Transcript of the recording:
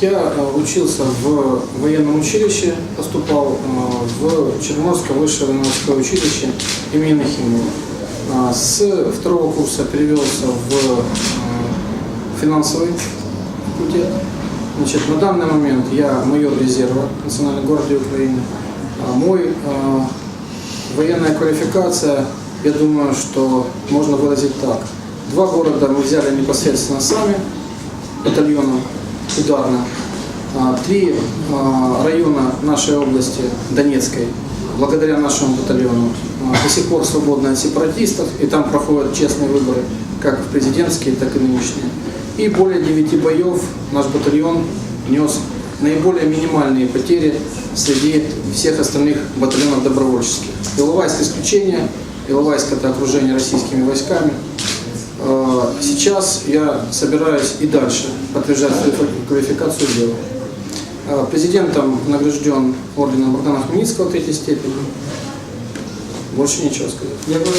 Я э, учился в военном училище, поступал э, в Черноморское высшее военно-морское училище имени Нахимова. А С второго курса перевелся в э, финансовый факультет. Значит, на данный момент я майор резерва Национальной гвардии Украины. А Мой военная квалификация, я думаю, что можно выразить так. Два города мы взяли непосредственно сами, батальоном ударно. А, Три а, района нашей области, Донецкой, благодаря нашему батальону, а, до сих пор свободны от сепаратистов, и там проходят честные выборы, как президентские, так и нынешние. И более девяти боев наш батальон нес наиболее минимальные потери среди всех остальных батальонов добровольческих. Иловайск исключение, Иловайск это окружение российскими войсками. Сейчас я собираюсь и дальше подтверждать свою квалификацию дела. Президентом награжден орденом Богдана Хмельницкого третьей степени. Больше нечего сказать. Дякую.